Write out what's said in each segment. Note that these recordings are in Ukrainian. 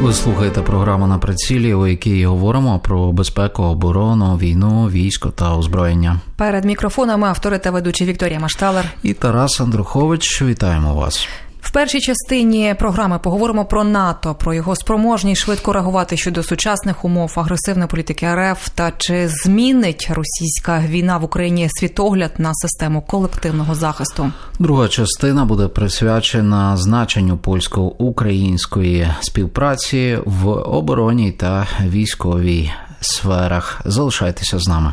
Ви слухаєте програму на прицілі, у якій говоримо про безпеку, оборону, війну, військо та озброєння. Перед мікрофонами автори та ведучі Вікторія Машталер. І Тарас Андрухович, вітаємо вас. В першій частині програми поговоримо про НАТО, про його спроможність швидко реагувати щодо сучасних умов агресивної політики РФ та чи змінить російська війна в Україні світогляд на систему колективного захисту. Друга частина буде присвячена значенню польсько-української співпраці в оборонній та військовій сферах. Залишайтеся з нами.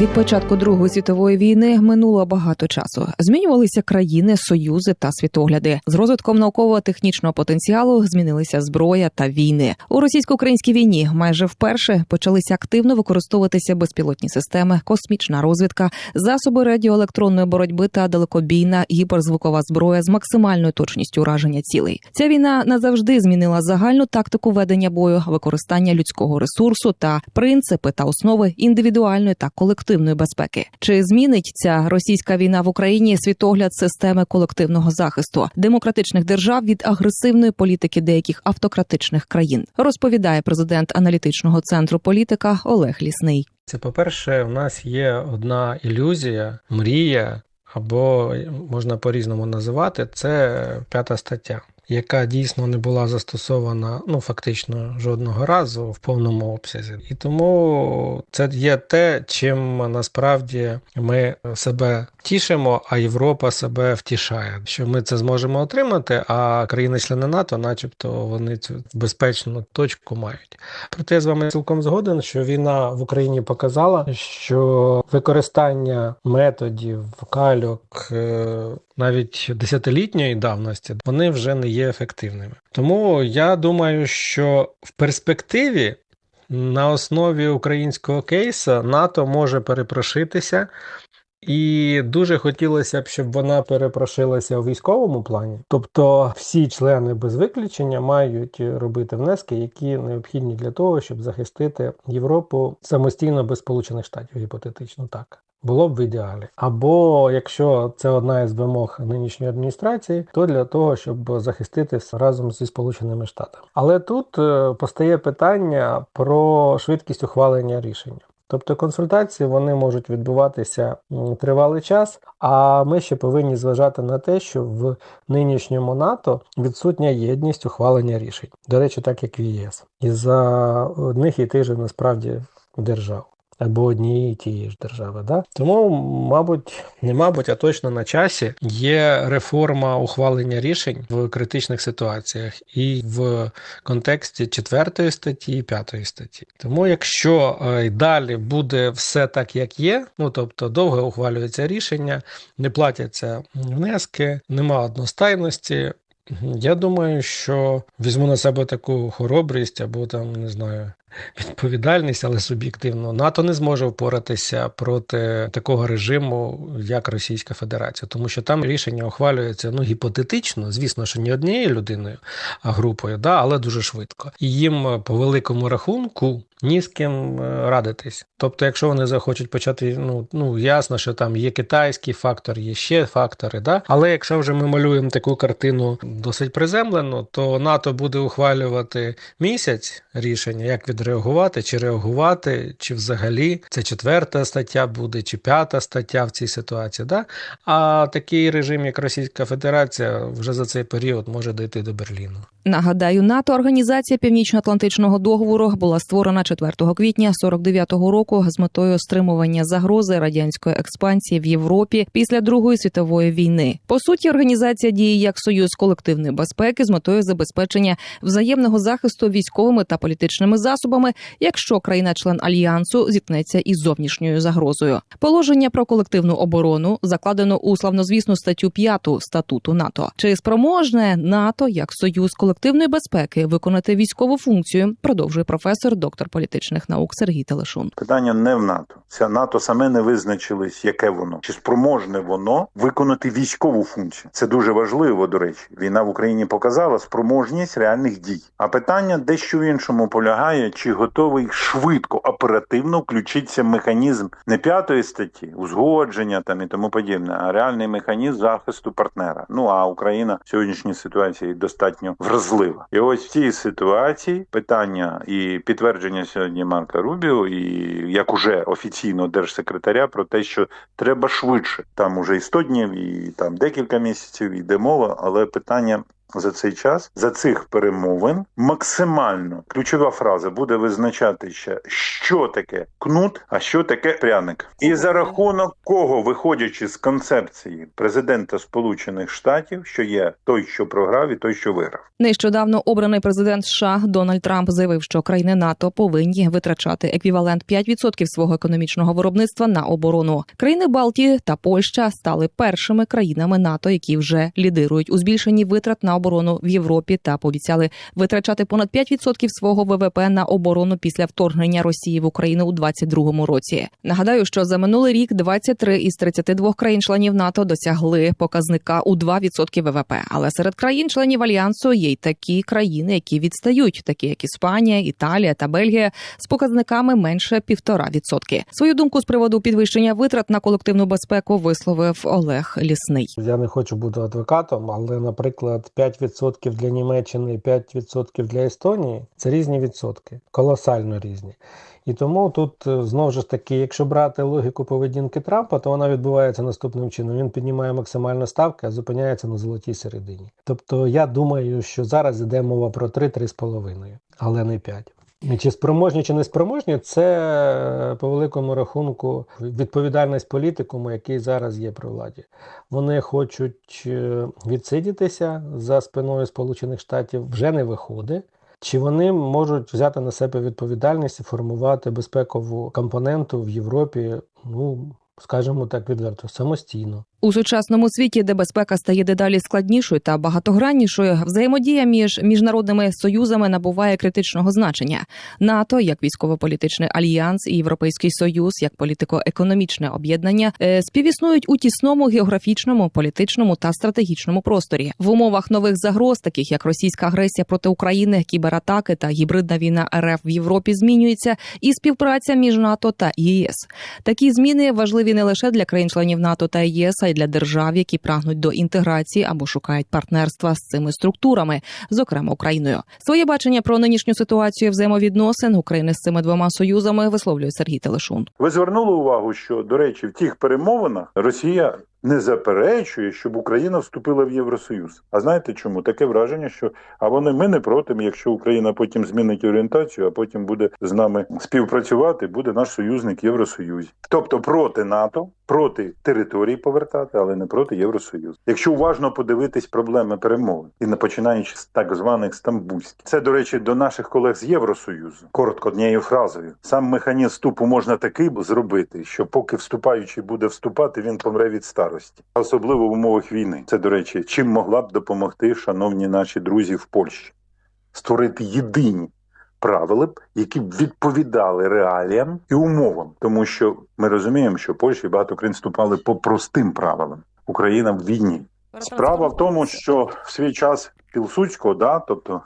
Від початку Другої світової війни минуло багато часу. Змінювалися країни, союзи та світогляди. З розвитком науково-технічного потенціалу змінилися зброя та війни. У російсько-українській війні майже вперше почалися активно використовуватися безпілотні системи, космічна розвідка, засоби радіоелектронної боротьби та далекобійна гіперзвукова зброя з максимальною точністю ураження цілей. Ця війна назавжди змінила загальну тактику ведення бою, використання людського ресурсу та принципи та основи індивідуальної та колективної безпеки. Чи змінить ця російська війна в Україні світогляд системи колективного захисту демократичних держав від агресивної політики деяких автократичних країн? Розповідає президент аналітичного центру політика Олег Лісний. Це, по-перше, в нас є одна ілюзія, мрія, або можна по-різному називати, це п'ята стаття, яка дійсно не була застосована ну фактично жодного разу в повному обсязі. І тому це є те, чим насправді ми себе тішимо, а Європа себе втішає, що ми це зможемо отримати, а країни-члени НАТО, начебто, вони цю безпечну точку мають. Проте я з вами цілком згоден, що війна в Україні показала, що використання методів кальок е, навіть десятилітньої давності вони вже не є ефективними. Тому я думаю, що в перспективі. На основі українського кейса НАТО може перепрошитися, і дуже хотілося б, щоб вона перепрошилася у військовому плані. Тобто, всі члени без виключення мають робити внески, які необхідні для того, щоб захистити Європу самостійно без Сполучених Штатів, гіпотетично так. Було б в ідеалі. Або якщо це одна із вимог нинішньої адміністрації, то для того, щоб захиститися разом зі Сполученими Штатами. Але тут е, постає питання про швидкість ухвалення рішення. Тобто консультації вони можуть відбуватися тривалий час, а ми ще повинні зважати на те, що в нинішньому НАТО відсутня єдність ухвалення рішень. До речі, так як в ЄС, і за одних і тих же насправді держав. Або однієї тієї ж держави, да тому, мабуть, не мабуть, а точно на часі є реформа ухвалення рішень в критичних ситуаціях і в контексті четвертої статті і п'ятої статті. Тому, якщо й далі буде все так, як є, ну тобто довго ухвалюється рішення, не платяться внески, нема одностайності. Я думаю, що візьму на себе таку хоробрість або там не знаю відповідальність, але суб'єктивно НАТО не зможе впоратися проти такого режиму, як Російська Федерація, тому що там рішення ухвалюється ну гіпотетично, звісно, що не однією людиною, а групою, да, але дуже швидко. І їм по великому рахунку. Ні з ким радитись. Тобто, якщо вони захочуть почати, ну ну ясно, що там є китайський фактор, є ще фактори, да. Але якщо вже ми малюємо таку картину досить приземлено, то НАТО буде ухвалювати місяць рішення, як відреагувати, чи реагувати, чи взагалі це четверта стаття буде, чи п'ята стаття в цій ситуації. Да? А такий режим, як Російська Федерація, вже за цей період може дійти до Берліну. Нагадаю, НАТО організація Північно-Атлантичного договору була створена 4 квітня 49-го року з метою стримування загрози радянської експансії в Європі після Другої світової війни. По суті, організація діє як союз колективної безпеки з метою забезпечення взаємного захисту військовими та політичними засобами, якщо країна-член альянсу зіткнеться із зовнішньою загрозою. Положення про колективну оборону закладено у славнозвісну статтю 5 статуту НАТО. Чи спроможне НАТО як союз колективної безпеки виконати військову функцію? Продовжує професор, доктор військово-політичних наук Сергій Телешун. Питання не в НАТО. Це НАТО саме не визначилось, яке воно чи спроможне воно виконати військову функцію. Це дуже важливо. До речі, війна в Україні показала спроможність реальних дій. А питання дещо в іншому полягає, чи готовий швидко оперативно включитися механізм не п'ятої статті, узгодження там і тому подібне, а реальний механізм захисту партнера. Ну а Україна в сьогоднішній ситуації достатньо вразлива. І ось в цій ситуації питання і підтвердження сьогодні Марка Рубіо, і як уже офіційно держсекретаря про те, що треба швидше. Там уже і 100 днів, і там декілька місяців йде мова, але питання. За цей час, за цих перемовин, максимально ключова фраза буде визначати ще, що таке кнут, а що таке пряник, і за рахунок кого, виходячи з концепції президента Сполучених Штатів, що є той, що програв, і той, що виграв. Нещодавно обраний президент США Дональд Трамп заявив, що країни НАТО повинні витрачати еквівалент 5% свого економічного виробництва на оборону. Країни Балтії та Польща стали першими країнами НАТО, які вже лідирують у збільшенні витрат на оборону в Європі та пообіцяли витрачати понад 5% свого ВВП на оборону після вторгнення Росії в Україну у 2022 році. Нагадаю, що за минулий рік 23 із 32 країн-членів НАТО досягли показника у 2% ВВП. Але серед країн-членів альянсу є й такі країни, які відстають, такі як Іспанія, Італія та Бельгія, з показниками менше 1,5%. Свою думку з приводу підвищення витрат на колективну безпеку висловив Олег Лісний. Я не хочу бути адвокатом, але, наприклад, 5% для Німеччини і 5% для Естонії це різні відсотки, колосально різні. І тому тут е, знову ж таки, якщо брати логіку поведінки Трампа, то вона відбувається наступним чином. Він піднімає максимальну ставку, а зупиняється на золотій середині. Тобто я думаю, що зараз йде мова про 3-3,5, але не 5. Чи спроможні, чи не спроможні, це е, по великому рахунку відповідальність політикуму, який зараз є при владі. Вони хочуть е, відсидітися за спиною Сполучених Штатів, вже не виходить. Чи вони можуть взяти на себе відповідальність і формувати безпекову компоненту в Європі, ну скажімо так відверто, самостійно? У сучасному світі, де безпека стає дедалі складнішою та багатограннішою, взаємодія між міжнародними союзами набуває критичного значення. НАТО як військово-політичний альянс і Європейський Союз як політико-економічне об'єднання е, співіснують у тісному географічному, політичному та стратегічному просторі в умовах нових загроз, таких як російська агресія проти України, кібератаки та гібридна війна РФ в Європі, змінюється і співпраця між НАТО та ЄС. Такі зміни важливі не лише для країн-членів НАТО та ЄС, а й для держав, які прагнуть до інтеграції або шукають партнерства з цими структурами, зокрема Україною. Своє бачення про нинішню ситуацію взаємовідносин України з цими двома союзами висловлює Сергій Телешун. Ви звернули увагу, що до речі, в тих перемовинах Росія не заперечує, щоб Україна вступила в Євросоюз. А знаєте чому? Таке враження, що а вони ми не проти, якщо Україна потім змінить орієнтацію, а потім буде з нами співпрацювати, буде наш союзник в Євросоюзі. Тобто проти НАТО, проти території повертати, але не проти Євросоюзу. Якщо уважно подивитись проблеми перемовин і не починаючи з так званих стамбульських, це до речі до наших колег з Євросоюзу. Коротко однією фразою. Сам механізм вступу можна такий зробити, що поки вступаючий буде вступати, він помре від старості, особливо в умовах війни. Це до речі, чим могла б допомогти, шановні наші друзі в Польщі, створити єдині правила, які б відповідали реаліям і умовам, тому що ми розуміємо, що Польща і багато країн вступали по простим правилам. Україна в війні. Справа в тому, що в свій час Пілсудського, да, тобто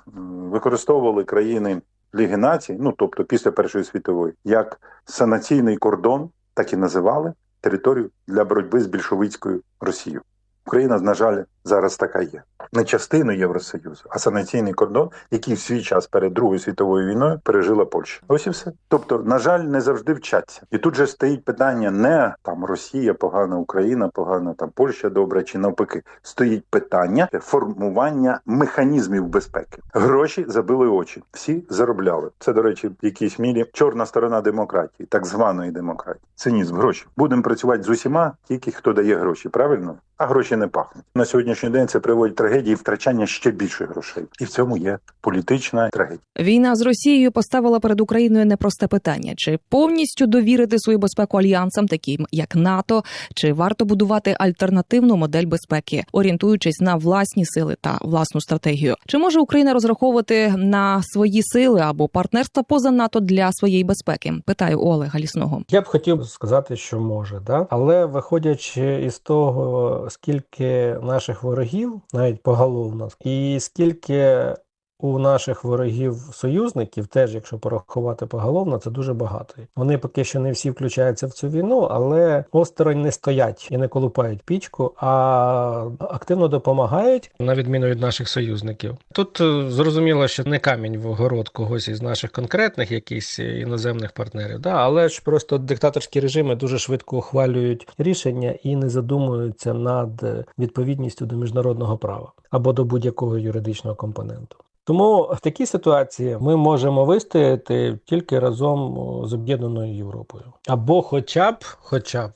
використовували країни Ліги націй, ну тобто після Першої світової, як санаційний кордон, так і називали територію для боротьби з більшовицькою Росією. Україна, на жаль, зараз така є. Не частиною Євросоюзу, а санаційний кордон, який в свій час перед Другою світовою війною пережила Польща. Ось і все. Тобто, на жаль, не завжди вчаться. І тут же стоїть питання не там Росія погана, Україна погана, там Польща добра чи навпаки. Стоїть питання формування механізмів безпеки. Гроші забили очі. Всі заробляли. Це, до речі, в якійсь мірі чорна сторона демократії, так званої демократії. Цинізм гроші. Будемо працювати з усіма, тільки хто дає гроші. Правильно? А гроші не пахнуть. На сьогодні сьогоднішній день це приводить трагедії втрачання ще більше грошей, і в цьому є політична трагедія. Війна з Росією поставила перед Україною непросте питання: чи повністю довірити свою безпеку альянсам, таким як НАТО, чи варто будувати альтернативну модель безпеки, орієнтуючись на власні сили та власну стратегію? Чи може Україна розраховувати на свої сили або партнерства поза НАТО для своєї безпеки? Питаю у Олега Лісного. Я б хотів сказати, що може, да? але виходячи із того, скільки наших ворогів, навіть поголовно, і скільки у наших ворогів союзників, теж якщо порахувати поголовно, це дуже багато. Вони поки що не всі включаються в цю війну, але осторонь не стоять і не колупають пічку, а активно допомагають на відміну від наших союзників. Тут е, зрозуміло, що не камінь в огород когось із наших конкретних якихось іноземних партнерів, да, але ж просто диктаторські режими дуже швидко ухвалюють рішення і не задумуються над відповідністю до міжнародного права або до будь-якого юридичного компоненту. Тому в такій ситуації ми можемо вистояти тільки разом з об'єднаною Європою, або хоча б, хоча б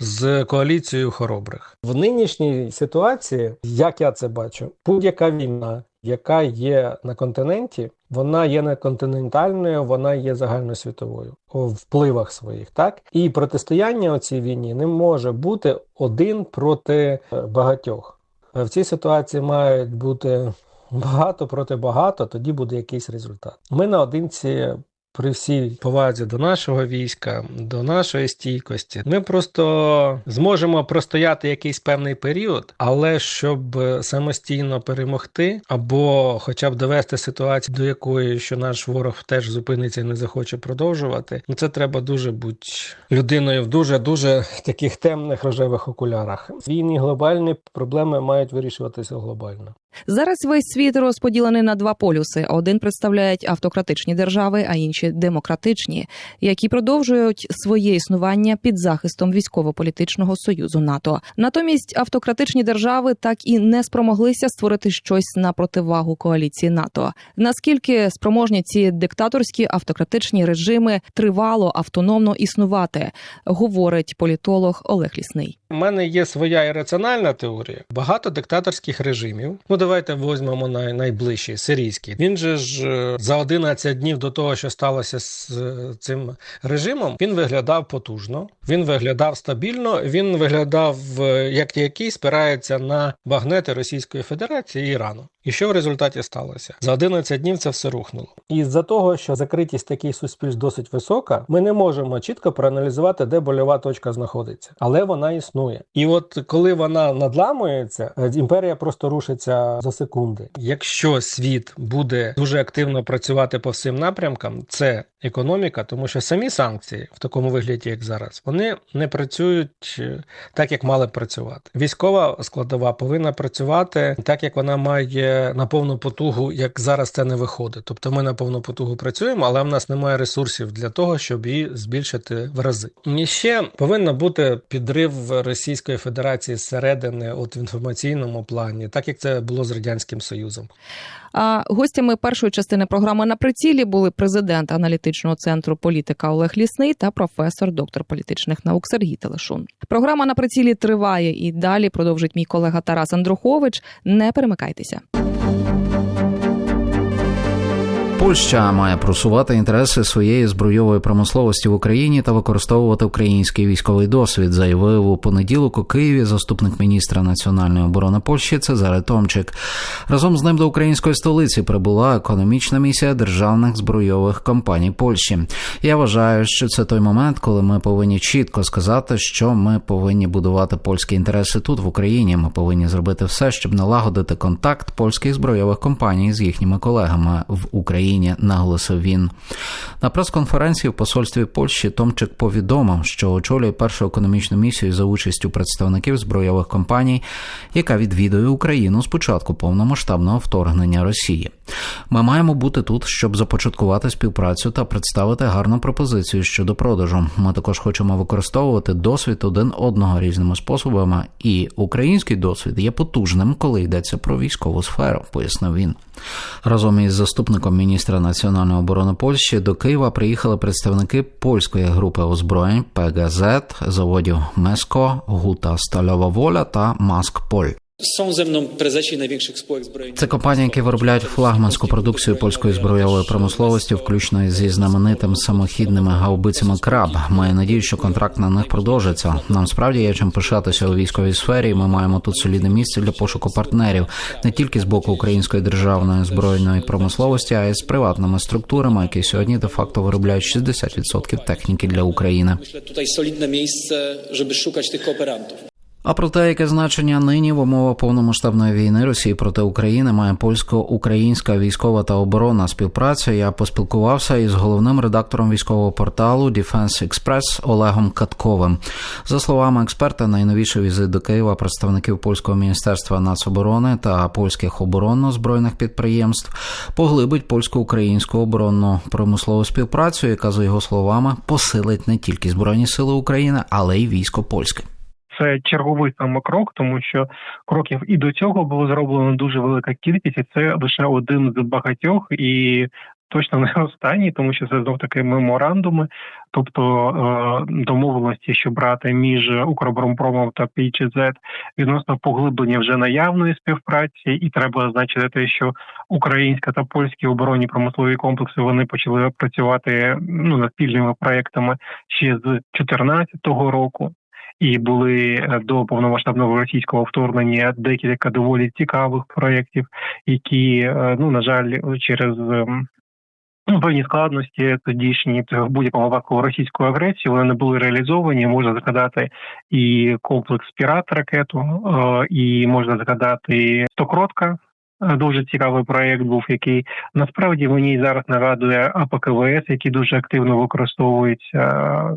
з коаліцією хоробрих. В нинішній ситуації, як я це бачу, будь-яка війна, яка є на континенті, вона є не континентальною, вона є загальносвітовою у впливах своїх, так? І протистояння у цій війні не може бути один проти е, багатьох. В цій ситуації мають бути багато проти багато, тоді буде якийсь результат. Ми наодинці. При всій повазі до нашого війська, до нашої стійкості, ми просто зможемо простояти якийсь певний період, але щоб самостійно перемогти, або хоча б довести ситуацію, до якої що наш ворог теж зупиниться і не захоче продовжувати, ну це треба дуже бути людиною в дуже дуже таких темних рожевих окулярах. Війни глобальні проблеми мають вирішуватися глобально. Зараз весь світ розподілений на два полюси: один представляють автократичні держави, а інші демократичні, які продовжують своє існування під захистом військово-політичного союзу НАТО. Натомість автократичні держави так і не спромоглися створити щось на противагу коаліції НАТО. Наскільки спроможні ці диктаторські автократичні режими тривало автономно існувати, говорить політолог Олег Лісний. У мене є своя ірраціональна теорія. Багато диктаторських режимів. Ну давайте візьмемо най, найближчий сирійський. Він же ж е, за 11 днів до того, що сталося з е, цим режимом, він виглядав потужно, він виглядав стабільно. Він виглядав е, як який спирається на багнети Російської Федерації і Ірану. І що в результаті сталося? За 11 днів це все рухнуло. І з-за того, що закритість таких суспільств досить висока, ми не можемо чітко проаналізувати, де больова точка знаходиться, але вона існує. І от коли вона надламується, імперія просто рушиться за секунди. Якщо світ буде дуже активно працювати по всім напрямкам, це економіка, тому що самі санкції в такому вигляді, як зараз, вони не працюють е, так, як мали б працювати. Військова складова повинна працювати так, як вона має на повну потугу, як зараз це не виходить. Тобто ми на повну потугу працюємо, але в нас немає ресурсів для того, щоб її збільшити в рази. І ще повинен бути підрив Російської Федерації зсередини, от в інформаційному плані, так як це було з радянським Союзом. А гостями першої частини програми на прицілі були президент аналітичного центру політика Олег Лісний та професор, доктор політичних наук Сергій Телешун. Програма на прицілі триває і далі продовжить мій колега Тарас Андрухович. Не перемикайтеся. Польща має просувати інтереси своєї збройової промисловості в Україні та використовувати український військовий досвід, заявив у понеділок у Києві заступник міністра національної оборони Польщі Цезаре Томчик. Разом з ним до української столиці прибула економічна місія державних збройових компаній Польщі. Я вважаю, що це той момент, коли ми повинні чітко сказати, що ми повинні будувати польські інтереси тут в Україні. Ми повинні зробити все, щоб налагодити контакт польських збройових компаній з їхніми колегами в Україні. Наголосив він на прес-конференції в посольстві Польщі. Томчик повідомив, що очолює першу економічну місію за участю представників збройових компаній, яка відвідує Україну з початку повномасштабного вторгнення Росії. Ми маємо бути тут, щоб започаткувати співпрацю та представити гарну пропозицію щодо продажу. Ми також хочемо використовувати досвід один одного різними способами, і український досвід є потужним, коли йдеться про військову сферу, пояснив він. Разом із заступником міністра національної оборони Польщі до Києва приїхали представники польської групи озброєнь ПГЗ, заводів Меско, Гута Стальова Воля та Маскполь. Це компанії, які виробляють флагманську продукцію польської збройової промисловості, включно зі знаменитим самохідними гаубицями краб. Маю надію, що контракт на них продовжиться. Нам справді є чим пишатися у військовій сфері. і Ми маємо тут солідне місце для пошуку партнерів не тільки з боку української державної збройної промисловості, а й з приватними структурами, які сьогодні де факто виробляють 60% техніки для України. Tutaj solidne miejsce, żeby szukać tych kooperantów. А про те, яке значення нині в умовах повномасштабної війни Росії проти України має польсько-українська військова та оборонна співпраця, я поспілкувався із головним редактором військового порталу Defense Express Олегом Катковим. За словами експерта, найновіший візит до Києва представників польського міністерства нацоборони та польських оборонно-збройних підприємств поглибить польсько-українську оборонну промислову співпрацю, яка за його словами посилить не тільки збройні сили України, але й військо польське. Це черговий саме крок, тому що кроків і до цього було зроблено дуже велика кількість, і це лише один з багатьох і. Точно не останній, тому що це знов таки меморандуми, тобто е, домовленості, що брати між Укроборонпромом та PGZ відносно поглиблення вже наявної співпраці, і треба зазначити те, що українська та польські оборонні промислові комплекси вони почали працювати ну над спільними проектами ще з 2014 року і були е, до повномасштабного російського вторгнення декілька доволі цікавих проєктів, які е, ну на жаль через ем, ну, певні складності тодішні в будь-якому випадку російської агресії вони не були реалізовані. Можна згадати і комплекс пірат ракету, е, і можна згадати стокротка. Е, Дуже цікавий проєкт був, який насправді мені зараз нагадує АПКВС, які дуже активно використовуються е,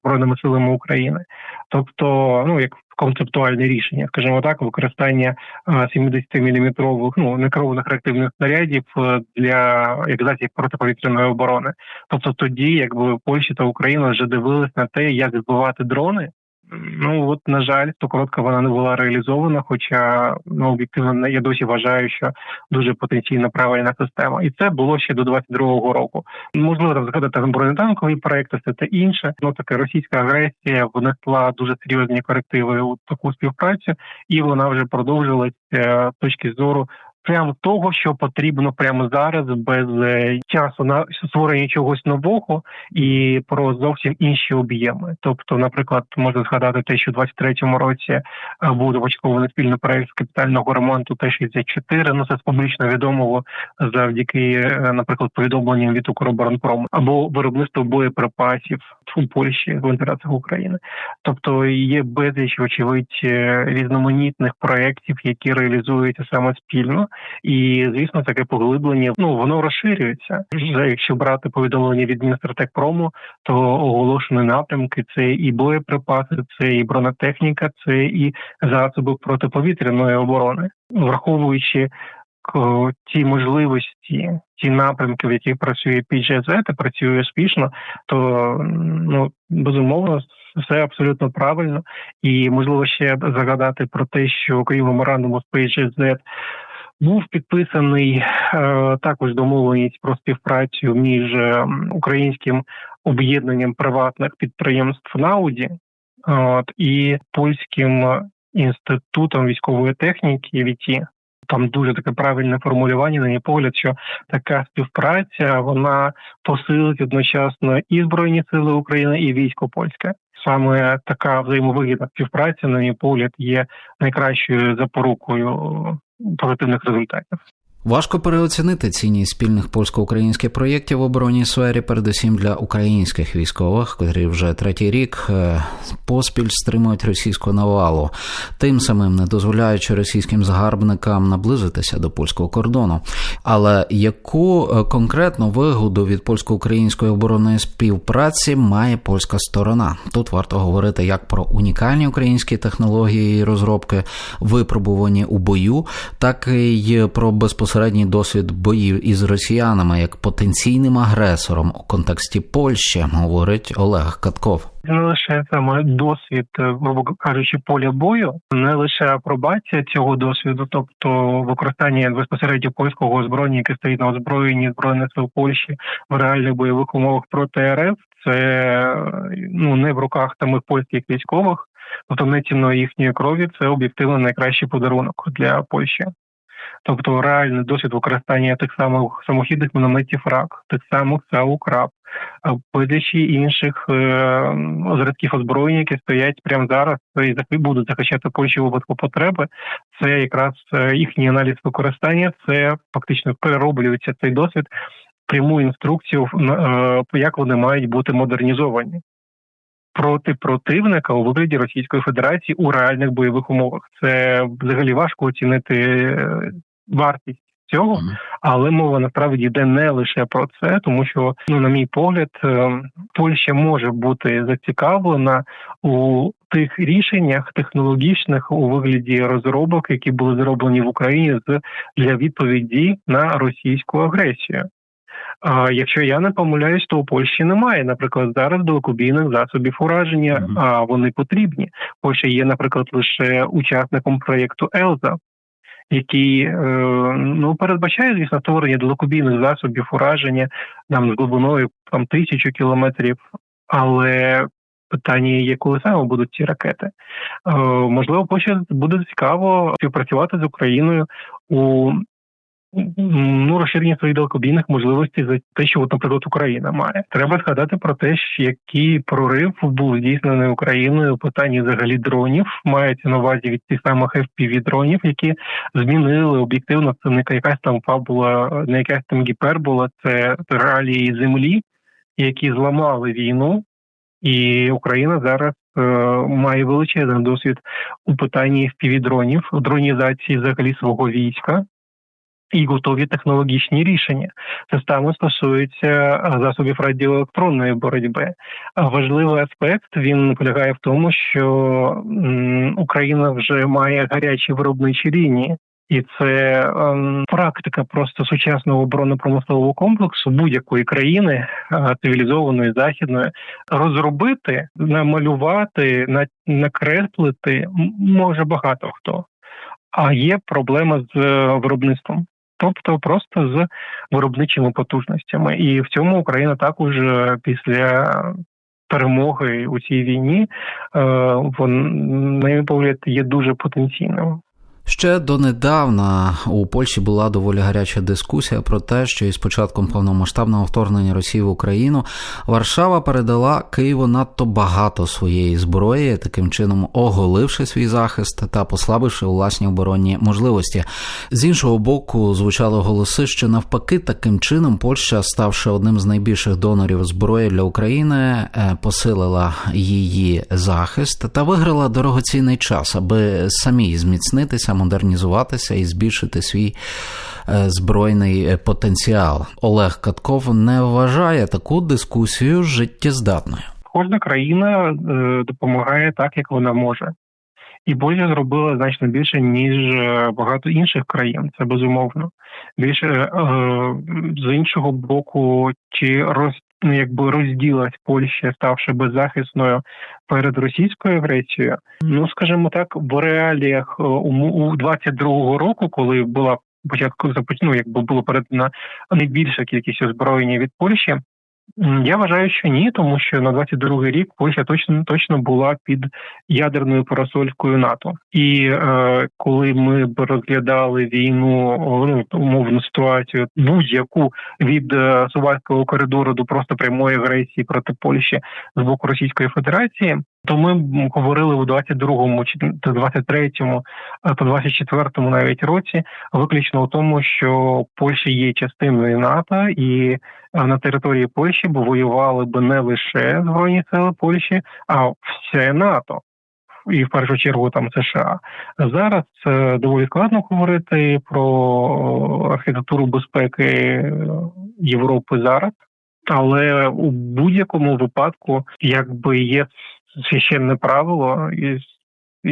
збройними силами України. Тобто, ну як концептуальне рішення, скажімо так, використання 70-мм ну некерованих реактивних снарядів е, для як засіб протиповітряної оборони. Тобто, тоді, якби Польща та Україна вже дивились на те, як збивати дрони. Ну от на жаль, то коротко вона не була реалізована. Хоча ну об'єктивно я досі вважаю, що дуже потенційно правильна система, і це було ще до 22-го року. Можливо, там згадати там бронетанкові проекти, все те інше. Ну таке російська агресія внесла дуже серйозні корективи у таку співпрацю, і вона вже продовжилась е, з точки зору прямо того, що потрібно прямо зараз, без е, часу на створення чогось нового і про зовсім інші об'єми. Тобто, наприклад, можна згадати те, що в 23-му році е, був започаткований спільний проект з капітального ремонту Т-64, ну це з публічно відомого завдяки, е, наприклад, повідомленням від Укроборонпрому або виробництво боєприпасів у Польщі в інтересах України. Тобто є безліч, вочевидь, е, різноманітних проєктів, які реалізуються саме спільно, і звісно, таке поглиблення ну воно розширюється. Якщо брати повідомлення від Міністертекпрому, то оголошені напрямки це і боєприпаси, це і бронетехніка, це і засоби протиповітряної оборони, враховуючи ті можливості, ті напрямки, в яких працює PGZ і працює успішно, то ну безумовно все абсолютно правильно. І можливо ще загадати про те, що окрім меморандуму з PGZ був підписаний е, також домовленість про співпрацю між українським об'єднанням приватних підприємств Науді от, і польським інститутом військової техніки ВІТІ. Там дуже таке правильне формулювання, на мій погляд, що така співпраця вона посилить одночасно і збройні сили України, і військо польське. Саме така взаємовигідна співпраця, на мій погляд, є найкращою запорукою позитивних результатів. Важко переоцінити цінність спільних польсько-українських проєктів в оборонній сфері, передусім для українських військових, котрі вже третій рік е, поспіль стримують російську навалу, тим самим не дозволяючи російським загарбникам наблизитися до польського кордону. Але яку е, конкретну вигоду від польсько-української оборонної співпраці має польська сторона? Тут варто говорити як про унікальні українські технології і розробки, випробувані у бою, так і про безпосередній досвід боїв із росіянами як потенційним агресором у контексті Польщі, говорить Олег Катков. не лише саме досвід, е, грубо кажучи, поля бою, не лише апробація цього досвіду, тобто використання безпосередньо польського озброєння, яке стоїть на озброєнні збройних сил Польщі в реальних бойових умовах проти РФ. Це ну не в руках самих польських військових. тобто не ціною їхньої крові, це об'єктивно найкращий подарунок для Польщі. Тобто реальний досвід використання тих самих самохідних мінометів РАК, тих самих САУ «Краб», а безлічі інших е, зразків озброєння, які стоять прямо зараз і будуть захищати Польщу у випадку потреби. Це якраз е, їхній аналіз використання. Це фактично перероблюється цей досвід пряму інструкцію, е, як вони мають бути модернізовані. Проти противника у вигляді Російської Федерації у реальних бойових умовах це взагалі важко оцінити е, вартість цього, але мова насправді йде не лише про це, тому що, ну на мій погляд, е, Польща може бути зацікавлена у тих рішеннях технологічних у вигляді розробок, які були зроблені в Україні з для відповіді на російську агресію. А якщо я не помиляюсь, то у Польщі немає, наприклад, зараз далекобійних засобів ураження, Мгм. а вони потрібні. Польща є, наприклад, лише учасником проєкту Елза, який е, ну передбачає звісно створення далекобійних засобів ураження там з глибиною там тисячу кілометрів, але питання є, коли саме будуть ці ракети. Е, можливо, Польща буде цікаво співпрацювати з Україною у ну, розширення своїх далекобійних можливостей за те, що, от, наприклад, Україна має. Треба згадати про те, який прорив був здійснений Україною у питанні взагалі дронів. Мається на увазі від тих самих fpv дронів, які змінили об'єктивно. Це не якась там фабула, не якась там гіпербола, це реалії землі, які зламали війну. І Україна зараз е, має величезний досвід у питанні впівдронів, дронізації взагалі свого війська і готові технологічні рішення. Це саме стосується е, засобів радіоелектронної боротьби. Важливий аспект він полягає в тому, що Україна вже має гарячі виробничі лінії. І це ем, практика просто сучасного оборонно-промислового комплексу будь-якої країни е, цивілізованої західної розробити, намалювати, на, накреслити може багато хто. А є проблема з е, виробництвом, тобто просто з виробничими потужностями. І в цьому Україна також е, після перемоги у цій війні, е, вон, на мій погляд, є дуже потенційним. Ще донедавна у Польщі була доволі гаряча дискусія про те, що із початком повномасштабного вторгнення Росії в Україну Варшава передала Києву надто багато своєї зброї, таким чином оголивши свій захист та послабивши власні оборонні можливості. З іншого боку, звучали голоси, що навпаки, таким чином Польща, ставши одним з найбільших донорів зброї для України, е, посилила її захист та виграла дорогоцінний час, аби самій зміцнитися модернізуватися і збільшити свій е, збройний потенціал. Олег Катков не вважає таку дискусію життєздатною. Кожна країна е, допомагає так, як вона може. І Польща зробила значно більше, ніж е, багато інших країн. Це безумовно. Більше е, з іншого боку, чи роз ну, якби розділась Польща, ставши беззахисною перед російською агресією. Ну скажімо так, в реаліях е, у, у 22-го року, коли була початку ну, якби було передана найбільша кількість озброєння від Польщі. Я вважаю, що ні, тому що на 22-й рік Польща точно точно була під ядерною парасолькою НАТО. І е, коли ми б розглядали війну, ну умовну ситуацію, будь-яку від е, Сувальського коридору до просто прямої агресії проти Польщі з боку Російської Федерації, то ми б говорили у 22-му чи 23-му та 24-му навіть році, виключно у тому, що Польща є частиною НАТО, і на території Польщі б воювали б не лише збройні сили Польщі, а все НАТО. І в першу чергу там США зараз це доволі складно говорити про архітектуру безпеки Європи зараз, але у будь-якому випадку, якби є священне правило і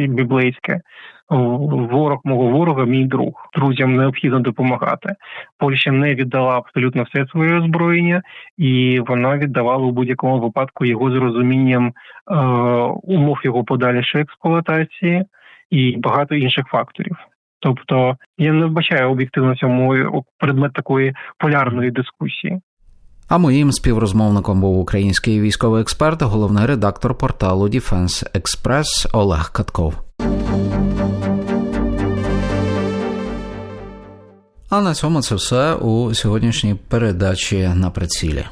біблейське. Ворог мого ворога, мій друг. Друзям необхідно допомагати. Польща не віддала абсолютно все своє озброєння, і вона віддавала у будь-якому випадку його з розумінням е, умов його подальшої експлуатації і багато інших факторів. Тобто я не вбачаю об'єктивно цьому предмет такої полярної дискусії. А моїм співрозмовником був український військовий експерт, головний редактор порталу Defense Express Олег Катков. А на цьому це все у сьогоднішній передачі на прицілі.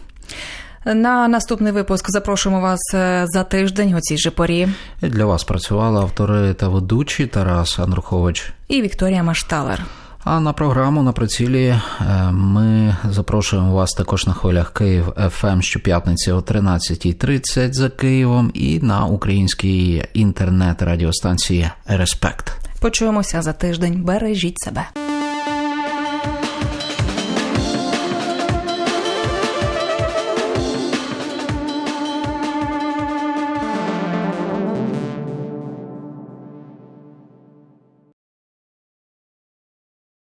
На наступний випуск запрошуємо вас е, за тиждень у цій же порі. І Для вас працювали автори та ведучі Тарас Андрухович. І Вікторія Машталер. А на програму на прицілі е, ми запрошуємо вас також на хвилях Київ ФМ щоп'ятниці о 13.30 за Києвом і на українській інтернет-радіостанції Респект. Почуємося за тиждень. Бережіть себе.